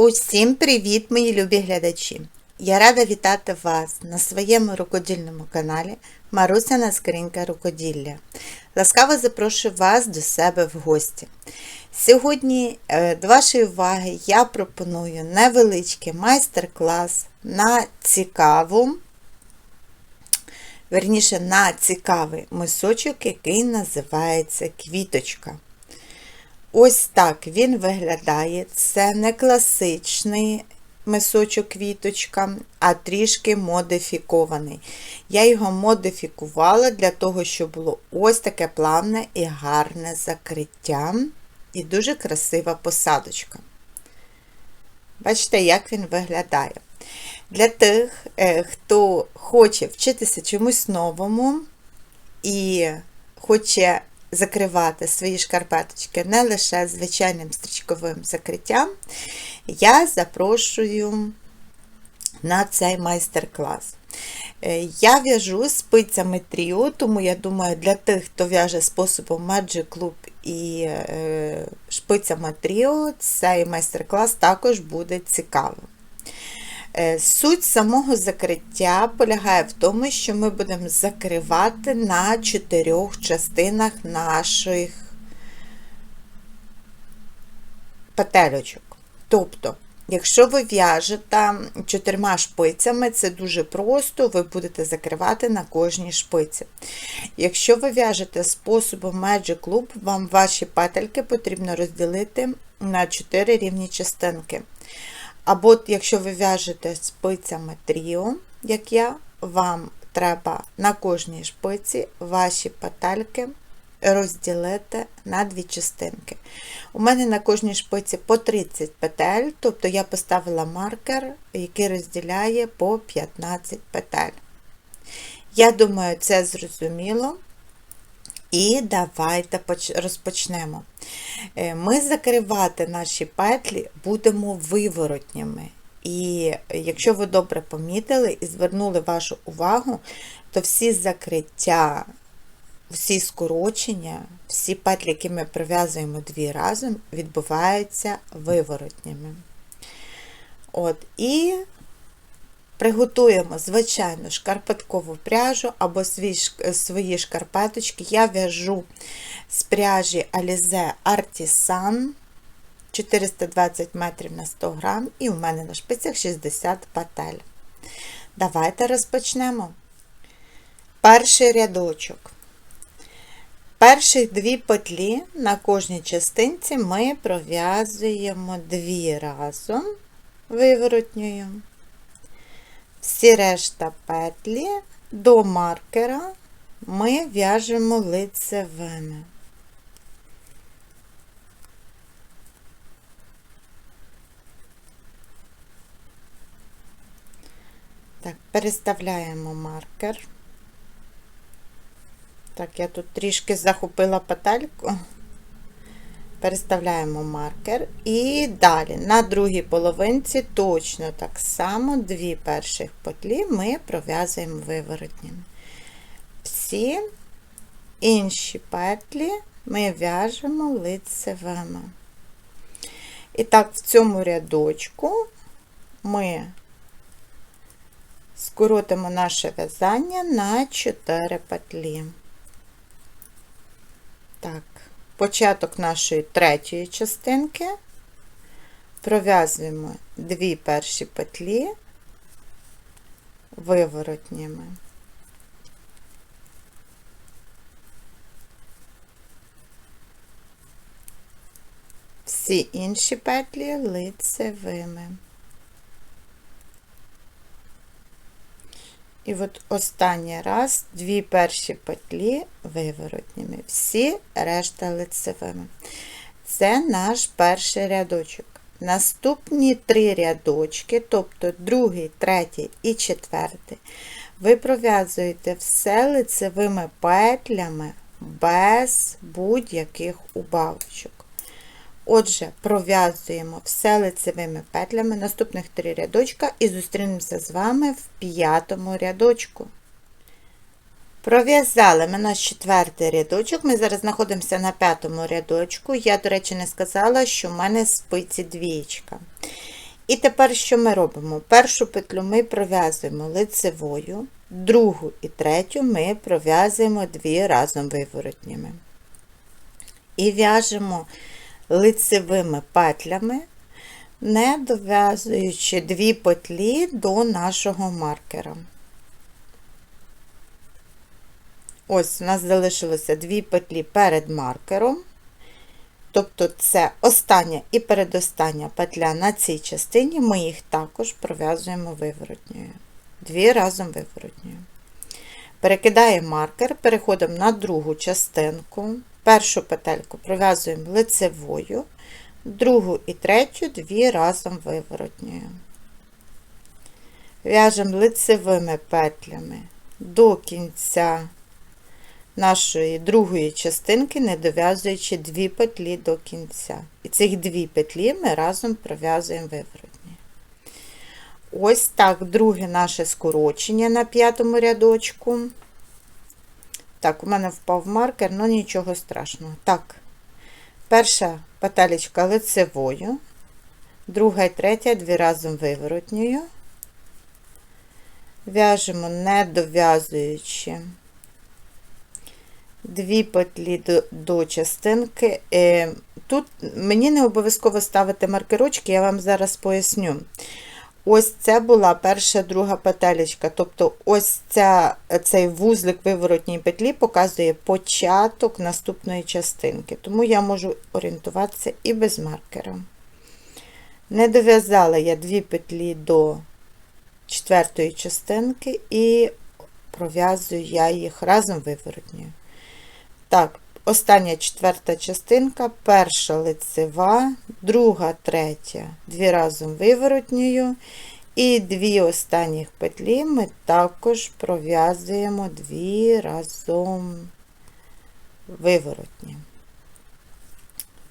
Усім привіт, мої любі глядачі! Я рада вітати вас на своєму рукодільному каналі Марусяна Скринька Рукоділля. Ласкаво запрошую вас до себе в гості. Сьогодні е, до вашої уваги я пропоную невеличкий майстер-клас на цікаву, верніше на цікавий мисочок, який називається квіточка. Ось так він виглядає. Це не класичний мисочок квіточка, а трішки модифікований. Я його модифікувала для того, щоб було ось таке плавне і гарне закриття, і дуже красива посадочка. Бачите, як він виглядає. Для тих, е, хто хоче вчитися чомусь новому і хоче закривати свої шкарпеточки не лише звичайним стрічковим закриттям, я запрошую на цей майстер-клас. Е, я в'яжу спицями тріо, тому я думаю, для тих, хто в'яже способом Magic Club і е, шпицями тріо, цей майстер-клас також буде цікавим. Е, суть самого закриття полягає в тому, що ми будемо закривати на чотирьох частинах наших петельочок. Тобто, якщо ви в'яжете чотирма шпицями, це дуже просто, ви будете закривати на кожній шпиці. Якщо ви в'яжете способом Magic Loop, вам ваші петельки потрібно розділити на 4 рівні частинки. Або, якщо ви в'яжете спицями тріо, як я, вам треба на кожній шпиці ваші петельки розділити на дві частинки. У мене на кожній шпиці по 30 петель, тобто я поставила маркер, який розділяє по 15 петель. Я думаю, це зрозуміло. І давайте розпочнемо. Е, ми закривати наші петлі будемо виворотнями. І якщо ви добре помітили і звернули вашу увагу, то всі закриття, всі скорочення, всі петлі, які ми прив'язуємо дві разом, відбуваються виворотнями. От, І Приготуємо, звичайно, шкарпеткову пряжу або свої шкарпеточки. Я в'яжу з пряжі Alize Artisan 420 метрів на 100 грам, і у мене на шпицях 60 петель. Давайте розпочнемо. Перший рядочок. Перші дві петлі на кожній частинці ми пров'язуємо дві разом виворотньою всі решта петлі до маркера ми в'яжемо лицевими. Так, переставляємо маркер. Так, я тут трішки захопила петельку переставляємо маркер. І далі на другій половинці точно так само дві перших петлі ми пров'язуємо виворотнями. Всі інші петлі ми в'яжемо лицевими. І так, в цьому рядочку ми скоротимо наше в'язання на 4 петлі. Так, початок нашої третьої частинки, пров'язуємо дві перші петлі виворотніми. Всі інші петлі лицевими. І от останній раз дві перші петлі виворотніми, всі решта лицевими. Це наш перший рядочок. Наступні три рядочки, тобто другий, третій і четвертий, ви пров'язуєте все лицевими петлями без будь-яких убавочок. Отже, пров'язуємо все лицевими петлями наступних три рядочка і зустрінемося з вами в п'ятому рядочку. Пров'язали ми наш четвертий рядочок, ми зараз знаходимося на п'ятому рядочку. Я, до речі, не сказала, що в мене спиці двічка. І тепер що ми робимо? Першу петлю ми пров'язуємо лицевою, другу і третю ми пров'язуємо дві разом виворотніми. І в'яжемо лицевими петлями, не дов'язуючи дві петлі до нашого маркера. Ось у нас залишилося дві петлі перед маркером. Тобто це остання і передостання петля на цій частині, ми їх також пров'язуємо виворотньою. Дві разом виворотньою. Перекидаємо маркер, переходимо на другу частинку. Першу петельку пров'язуємо лицевою, другу і третю дві разом виворотньою. В'яжемо лицевими петлями до кінця нашої другої частинки, не дов'язуючи дві петлі до кінця. І цих дві петлі ми разом пров'язуємо виворотні. Ось так, друге наше скорочення на п'ятому рядочку. Так, у мене впав маркер, ну нічого страшного. Так, перша петелечка лицевою, друга і третя дві разом виворотньою. В'яжемо, не дов'язуючи дві петлі до, до частинки. Е, Тут мені не обов'язково ставити маркерочки, я вам зараз поясню. Ось це була перша друга петелечка. Тобто ось ця, цей вузлик виворотній петлі показує початок наступної частинки. Тому я можу орієнтуватися і без маркера. Не дов'язала я дві петлі до четвертої частинки і пров'язую я їх разом виворотньою. Так, остання четверта частинка, перша лицева, друга, третя, дві разом виворотньою. І дві останніх петлі ми також пров'язуємо дві разом виворотні.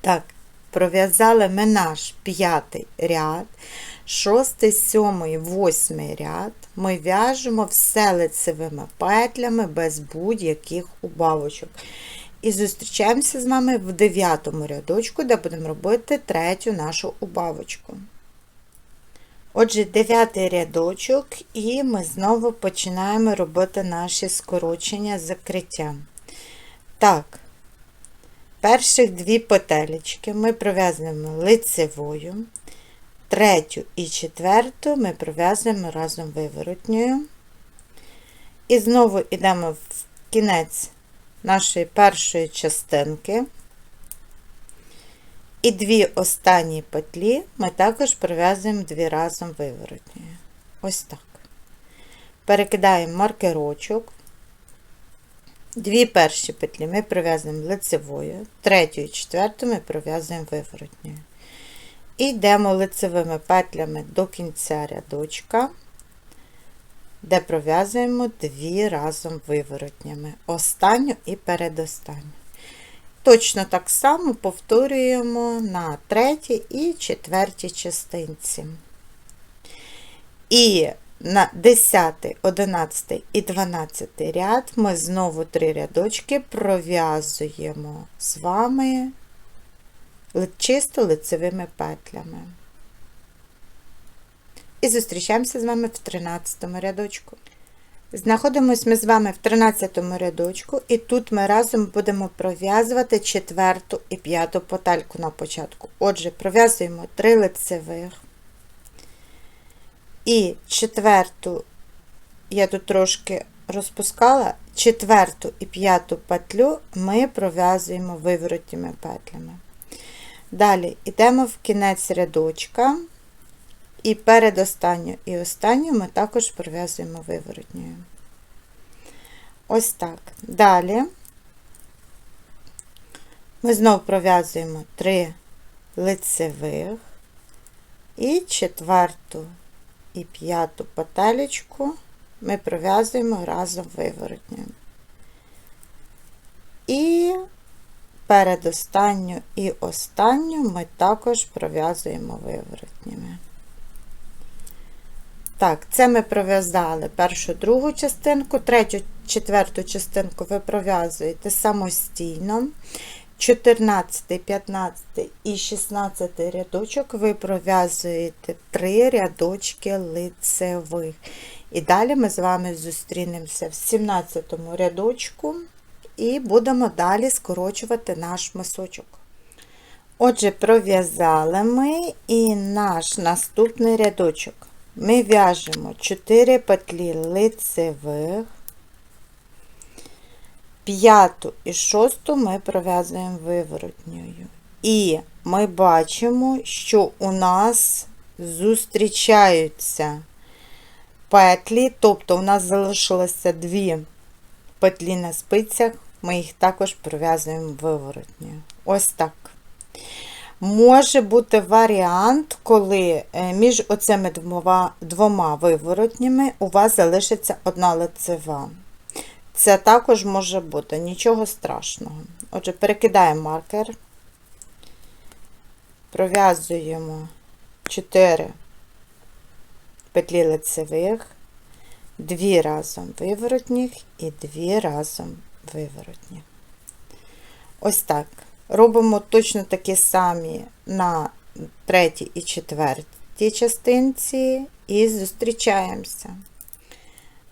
Так, пров'язали ми наш п'ятий ряд, шостий, сьомий, восьмий ряд. Ми в'яжемо все лицевими петлями без будь-яких убавочок. І зустрічаємося з вами в дев'ятому рядочку, де будемо робити третю нашу убавочку. Отже, дев'ятий рядочок, і ми знову починаємо робити наші скорочення закриття. Так, перших дві петелечки ми пров'язуємо лицевою, третю і четверту ми пров'язуємо разом виворотньою. І знову йдемо в кінець нашої першої частинки. І дві останні петлі ми також пров'язуємо дві разом виворотньою. Ось так. Перекидаємо маркерочок. Дві перші петлі ми пров'язуємо лицевою, третю і четверту ми пров'язуємо виворотньою. І йдемо лицевими петлями до кінця рядочка де пров'язуємо дві разом виворотнями, останню і передостанню. Точно так само повторюємо на третій і четвертій частинці. І на 10, 11 і 12 ряд ми знову три рядочки пров'язуємо з вами чисто лицевими петлями. І зустрічаємося з вами в 13 рядочку. Знаходимося ми з вами в 13 рядочку, і тут ми разом будемо пров'язувати четверту і п'яту потальку на початку. Отже, пров'язуємо 3 лицевих. І четверту, я тут трошки розпускала, четверту і п'яту петлю ми пров'язуємо виворотніми петлями. Далі йдемо в кінець рядочка. І передостанню і останню ми також пров'язуємо виворотньою. Ось так. Далі ми знову пров'язуємо три лицевих і четверту і п'яту петелечку ми пров'язуємо разом виворотньою. І передостанню і останню ми також пров'язуємо виворотніми. Так, це ми пров'язали першу другу частинку, третю, четверту частинку ви пров'язуєте самостійно. 14, 15 і 16 рядочок ви пров'язуєте 3 рядочки лицевих. І далі ми з вами зустрінемося в 17 рядочку і будемо далі скорочувати наш мисочок. Отже, пров'язали ми і наш наступний рядочок. Ми в'яжемо 4 петлі лицевих, п'яту і шосту ми пров'язуємо виворотньою. І ми бачимо, що у нас зустрічаються петлі, тобто у нас залишилося дві петлі на спицях, ми їх також пров'язуємо виворотньою. Ось так. Може бути варіант, коли е, між оцими двома, двома виворотнями у вас залишиться одна лицева. Це також може бути, нічого страшного. Отже, перекидаємо маркер, пров'язуємо 4 петлі лицевих, 2 разом виворотніх і 2 разом виворотні. Ось так. Робимо точно такі самі на третій і четвертій частинці і зустрічаємося.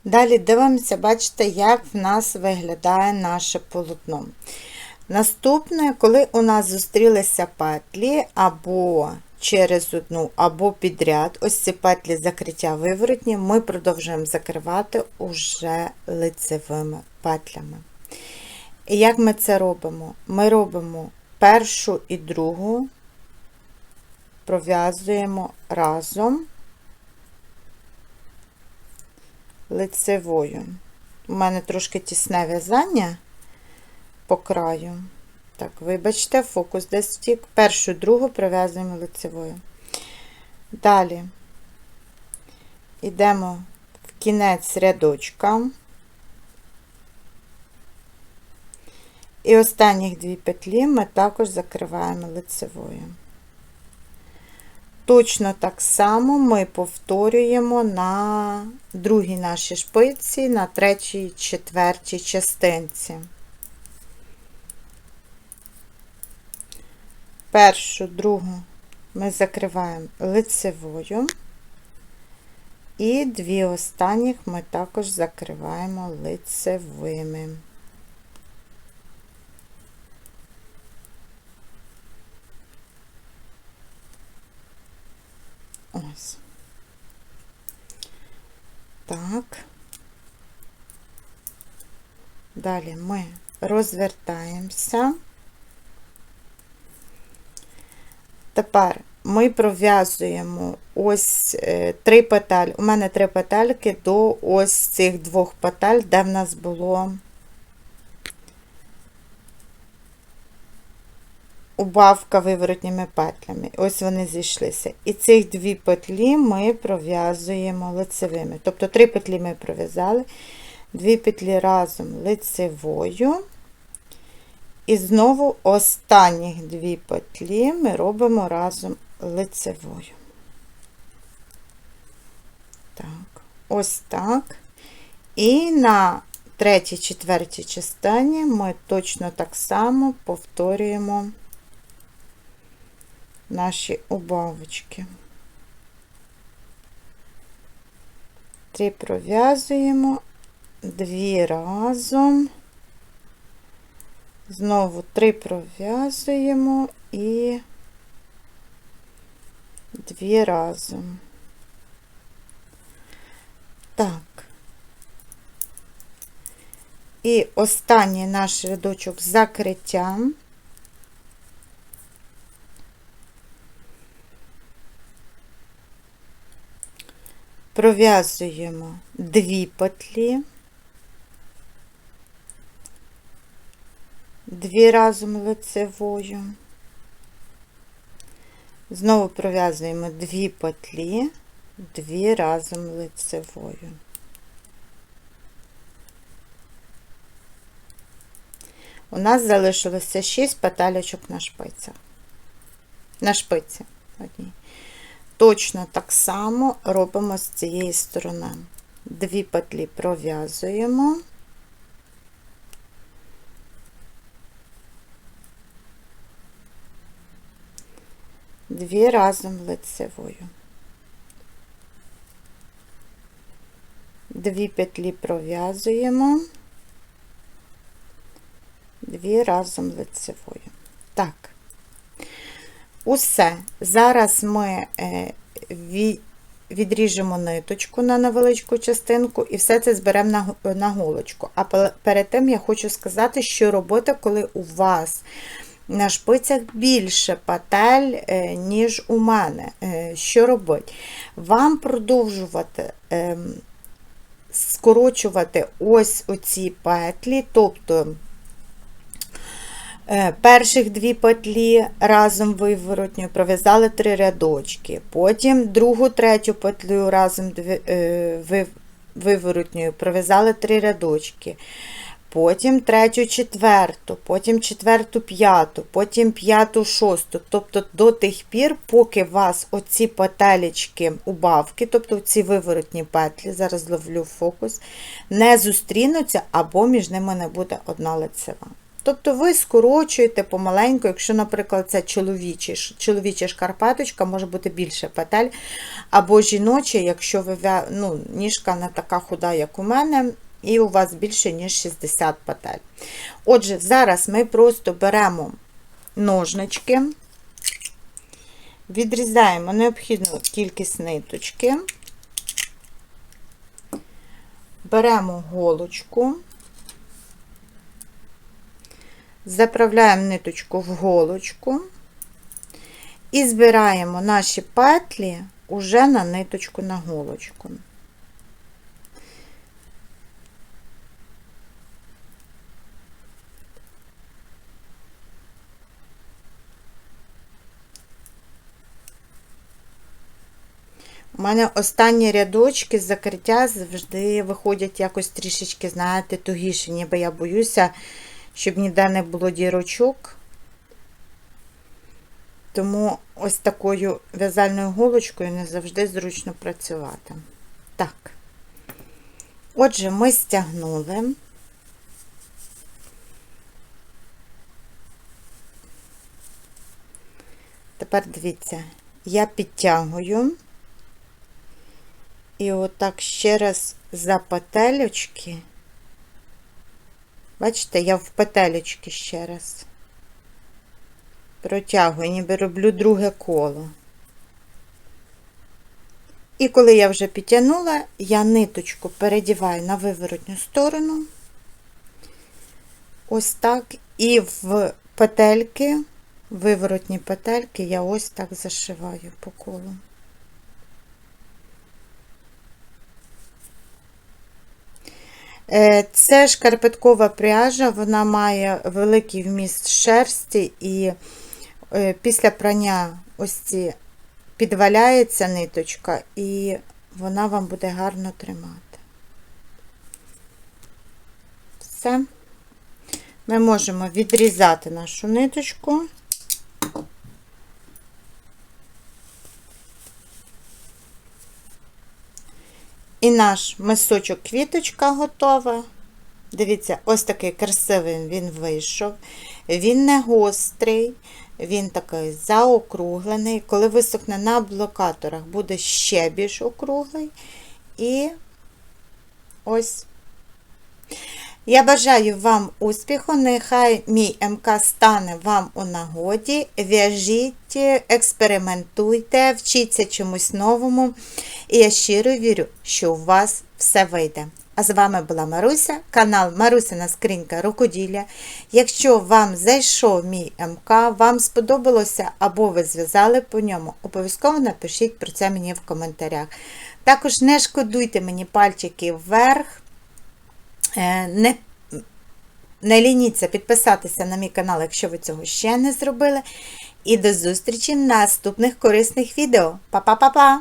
Далі дивимося, бачите, як в нас виглядає наше полотно. Наступне, коли у нас зустрілися петлі або через одну, або підряд, ось ці петлі закриття виворотні, ми продовжуємо закривати уже лицевими петлями. І як ми це робимо? Ми робимо першу і другу, пров'язуємо разом лицевою. У мене трошки тісне в'язання по краю. Так, вибачте, фокус десь втік. Першу другу пров'язуємо лицевою. Далі йдемо в кінець рядочка. І останніх дві петлі ми також закриваємо лицевою. Точно так само ми повторюємо на другій нашій шпиці, на третій, четвертій частинці. Першу, другу ми закриваємо лицевою, і дві останніх ми також закриваємо лицевими. Ось. Так. Далі ми розвертаємося. Тепер ми пров'язуємо ось е, три петель. У мене три петельки до ось цих двох петель, де в нас було убавка виворотніми петлями. Ось вони зійшлися. І цих дві петлі ми пров'язуємо лицевими. Тобто три петлі ми пров'язали, дві петлі разом лицевою. І знову останніх дві петлі ми робимо разом лицевою. Так, ось так. І на третій, четвертій частині ми точно так само повторюємо наші убавочки. Три пров'язуємо, дві разом, знову три пров'язуємо і дві разом. Так. І останній наш рядочок з закриттям. Пров'язуємо дві петлі, дві разом лицевою, знову пров'язуємо дві петлі, дві разом лицевою. У нас залишилося 6 петелечок на шпицях. На шпиці одній. Точно так само робимо з цієї сторони. Дві петлі пров'язуємо. Дві разом лицевою. Дві петлі пров'язуємо, дві разом лицевою. Так усе. Зараз ми е, відріжемо ниточку на невеличку частинку і все це зберемо на, голочку. А перед тим я хочу сказати, що робити, коли у вас на шпицях більше петель, е, ніж у мене. Е, що робити? Вам продовжувати ем, скорочувати ось оці петлі, тобто перших дві петлі разом виворотньою пров'язали три рядочки, потім другу, третю петлю разом виворотньою пров'язали три рядочки потім третю, четверту, потім четверту, п'яту, потім п'яту, шосту. Тобто до тих пір, поки вас оці петелечки убавки, тобто ці виворотні петлі, зараз ловлю фокус, не зустрінуться або між ними не буде одна лицева. Тобто ви скорочуєте помаленьку, якщо, наприклад, це чоловічі, чоловіча шкарпеточка, може бути більше петель, або жіноча, якщо ви ну, ніжка не така худа, як у мене, і у вас більше, ніж 60 петель. Отже, зараз ми просто беремо ножнички, відрізаємо необхідну кількість ниточки, беремо голочку, заправляємо ниточку в голочку і збираємо наші петлі уже на ниточку на голочку. У мене останні рядочки з закриття завжди виходять якось трішечки, знаєте, тугіше, ніби я боюся, щоб ніде не було дірочок. Тому ось такою в'язальною голочкою не завжди зручно працювати. Так, отже, ми стягнули. Тепер дивіться, я підтягую. І отак ще раз за петелечки. Бачите, я в петелечки ще раз протягую, ніби роблю друге коло. І коли я вже підтягнула, я ниточку передіваю на виворотню сторону, ось так, і в петельки, виворотні петельки я ось так зашиваю по колу. Це шкарпеткова пряжа, вона має великий вміст шерсті, і е, після прання ось ці підваляється ниточка, і вона вам буде гарно тримати. Все. Ми можемо відрізати нашу ниточку. І наш мисочок квіточка готова. Дивіться, ось такий красивий він вийшов. Він не гострий, він такий заокруглений. Коли висохне на блокаторах, буде ще більш округлий. І ось. Я бажаю вам успіху, нехай мій МК стане вам у нагоді. В'яжіть, експериментуйте, вчіться чомусь новому. І я щиро вірю, що у вас все вийде. А з вами була Маруся, канал Марусина Скринька Рукоділля. Якщо вам зайшов мій МК, вам сподобалося або ви зв'язали по ньому, обов'язково напишіть про це мені в коментарях. Також не шкодуйте мені пальчики вверх. Е, не не лініться підписатися на мій канал, якщо ви цього ще не зробили. І до зустрічі наступних корисних відео. Па-па-па-па!